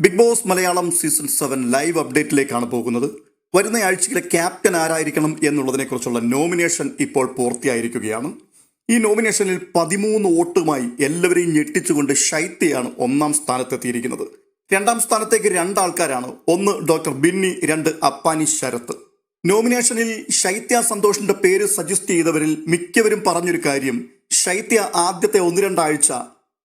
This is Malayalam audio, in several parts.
Bigg Boss Malayalam season seven live അപ്ഡേറ്റിലേക്കാണ് പോകുന്നത്. വരുന്ന ആഴ്ചയിലെ ക്യാപ്റ്റൻ ആരായിരിക്കണം എന്നുള്ളതിനെക്കുറിച്ചുള്ള നോമിനേഷൻ ഇപ്പോൾ പൂർത്തിയായിരിക്കുകയാണ്. ഈ നോമിനേഷനിൽ പതിമൂന്ന് വോട്ടുമായി എല്ലാവരെയും ഞെട്ടിച്ചുകൊണ്ട് ഷൈത്യയാണ് ഒന്നാം സ്ഥാനത്തെത്തിയിരിക്കുന്നത്. രണ്ടാം സ്ഥാനത്തേക്ക് രണ്ടാൾക്കാരാണ്. ഒന്ന് ഡോക്ടർ ബിന്നി രണ്ട് അപ്പാനി ശരത്ത്. നോമിനേഷനിൽ ശൈത്യ സന്തോഷിന്റെ പേര് സജസ്റ്റ് ചെയ്തവരിൽ മിക്കവരും പറഞ്ഞൊരു കാര്യം ശൈത്യ ആദ്യത്തെ ഒന്ന് രണ്ടാഴ്ച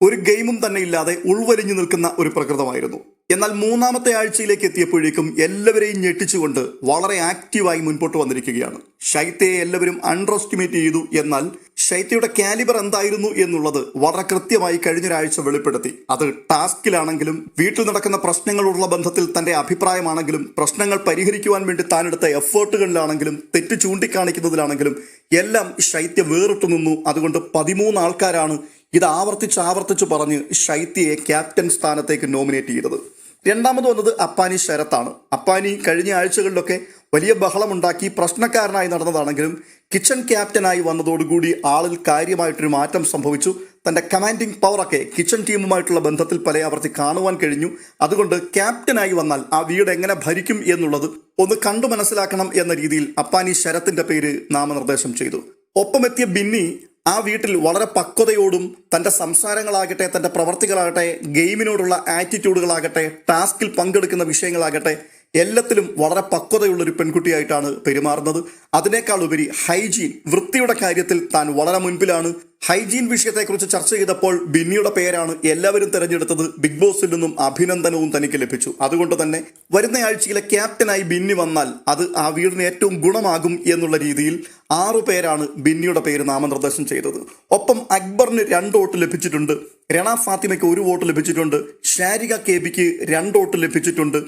ഒരു ഗെയിമും തന്നെ ഇല്ലാതെ ഉൾവലിഞ്ഞു നിൽക്കുന്ന ഒരു പ്രകൃതമായിരുന്നു. എന്നാൽ മൂന്നാമത്തെ ആഴ്ചയിലേക്ക് എത്തിയപ്പോഴേക്കും എല്ലാവരെയും ഞെട്ടിച്ചുകൊണ്ട് വളരെ ആക്റ്റീവായി മുൻപോട്ട് വന്നിരിക്കുകയാണ്. ശൈത്യയെ എല്ലാവരും അണ്ടർ എസ്റ്റിമേറ്റ് ചെയ്തു. എന്നാൽ ശൈത്യയുടെ കാലിബർ എന്തായിരുന്നു എന്നുള്ളത് വളരെ കൃത്യമായി കഴിഞ്ഞൊരാഴ്ച വെളിപ്പെടുത്തി. അത് ടാസ്കിലാണെങ്കിലും വീട്ടിൽ നടക്കുന്ന പ്രശ്നങ്ങളോടുള്ള ബന്ധത്തിൽ തന്റെ അഭിപ്രായമാണെങ്കിലും പ്രശ്നങ്ങൾ പരിഹരിക്കുവാൻ വേണ്ടി താനെടുത്ത എഫേർട്ടുകളിലാണെങ്കിലും തെറ്റ് ചൂണ്ടിക്കാണിക്കുന്നതിലാണെങ്കിലും എല്ലാം ശൈത്യ വേറിട്ടു നിന്നു. അതുകൊണ്ട് പതിമൂന്ന് ആൾക്കാരാണ് ഇത് ആവർത്തിച്ച് ആവർത്തിച്ച് പറഞ്ഞ് ശൈത്യയെ ക്യാപ്റ്റൻ സ്ഥാനത്തേക്ക് നോമിനേറ്റ് ചെയ്തത്. രണ്ടാമത് വന്നത് അപ്പാനി ശരത്താണ്. അപ്പാനി കഴിഞ്ഞ ആഴ്ചകളിലൊക്കെ വലിയ ബഹളമുണ്ടാക്കി പ്രശ്നക്കാരനായി നടന്നതാണെങ്കിലും കിച്ചൺ ക്യാപ്റ്റനായി വന്നതോടുകൂടി ആളിൽ കാര്യമായിട്ടൊരു മാറ്റം സംഭവിച്ചു. തന്റെ കമാൻഡിംഗ് പവറൊക്കെ കിച്ചൺ ടീമുമായിട്ടുള്ള ബന്ധത്തിൽ പല അവർത്തി കാണുവാൻ കഴിഞ്ഞു. അതുകൊണ്ട് ക്യാപ്റ്റനായി വന്നാൽ ആ വീട് എങ്ങനെ ഭരിക്കും എന്നുള്ളത് ഒന്ന് കണ്ടു മനസ്സിലാക്കണം എന്ന രീതിയിൽ അപ്പാനി ശരത്തിന്റെ പേര് നാമനിർദ്ദേശം ചെയ്തു. ഒപ്പമെത്തിയ ബിന്നി ആ വീട്ടിൽ വളരെ പക്വതയോടും തന്റെ സംസാരങ്ങളാകട്ടെ തന്റെ പ്രവർത്തികളാകട്ടെ ഗെയിമിനോടുള്ള ആറ്റിറ്റ്യൂഡുകളാകട്ടെ ടാസ്കിൽ പങ്കെടുക്കുന്ന വിഷയങ്ങളാകട്ടെ എല്ലാത്തിലും വളരെ പക്വതയുള്ള ഒരു പെൺകുട്ടിയായിട്ടാണ് പെരുമാറുന്നത്. അതിനേക്കാൾ ഉപരി ഹൈജീൻ വൃത്തിയുടെ കാര്യത്തിൽ താൻ വളരെ മുൻപിലാണ്. ഹൈജീൻ വിഷയത്തെക്കുറിച്ച് ചർച്ച ചെയ്തപ്പോൾ ബിന്നിയുടെ പേരാണ് എല്ലാവരും തെരഞ്ഞെടുത്തത് ബിഗ് ബോസിൽ നിന്നും അഭിനന്ദനവും തനിക്ക് ലഭിച്ചു. അതുകൊണ്ട് തന്നെ വരുന്ന ആഴ്ചയിലെ ക്യാപ്റ്റനായി ബിന്നി വന്നാൽ അത് ആ വീടിന് ഏറ്റവും ഗുണമാകും എന്നുള്ള രീതിയിൽ ആറു പേരാണ് ബിന്നിയുടെ പേര് നാമനിർദ്ദേശം ചെയ്തത്. ഒപ്പം അക്ബറിന് രണ്ട് വോട്ട് ലഭിച്ചിട്ടുണ്ട് രണ ഫാത്തിമയ്ക്ക് ഒരു വോട്ട് ലഭിച്ചിട്ടുണ്ട് ഷാരിക കെ ബിക്ക് രണ്ട് വോട്ട് ലഭിച്ചിട്ടുണ്ട്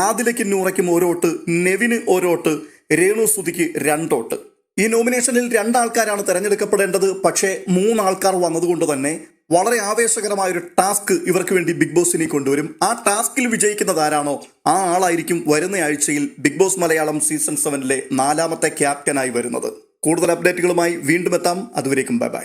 ആദിലയ്ക്ക് നൂറയ്ക്കും ഒരു വോട്ട് നെവിന് ഒരു വോട്ട് രേണു സുതിക്ക് രണ്ടോട്ട് ഈ നോമിനേഷനിൽ രണ്ടാൾക്കാരാണ് തെരഞ്ഞെടുക്കപ്പെടേണ്ടത്. പക്ഷേ മൂന്നാൾക്കാർ വന്നതുകൊണ്ട് തന്നെ വളരെ ആവേശകരമായ ഒരു ടാസ്ക് ഇവർക്ക് വേണ്ടി ബിഗ് ബോസ് ബോസിനെ കൊണ്ടുവരും. ആ ടാസ്കിൽ വിജയിക്കുന്നത് ആരാണോ? ആ ആളായിരിക്കും വരുന്ന ആഴ്ചയിൽ ബിഗ് ബോസ് മലയാളം സീസൺ സെവനിലെ നാലാമത്തെ ക്യാപ്റ്റനായി വരുന്നത്. കൂടുതൽ അപ്ഡേറ്റുകളുമായി വീണ്ടും എത്താം. അതുവരേക്കും ബൈ ബൈ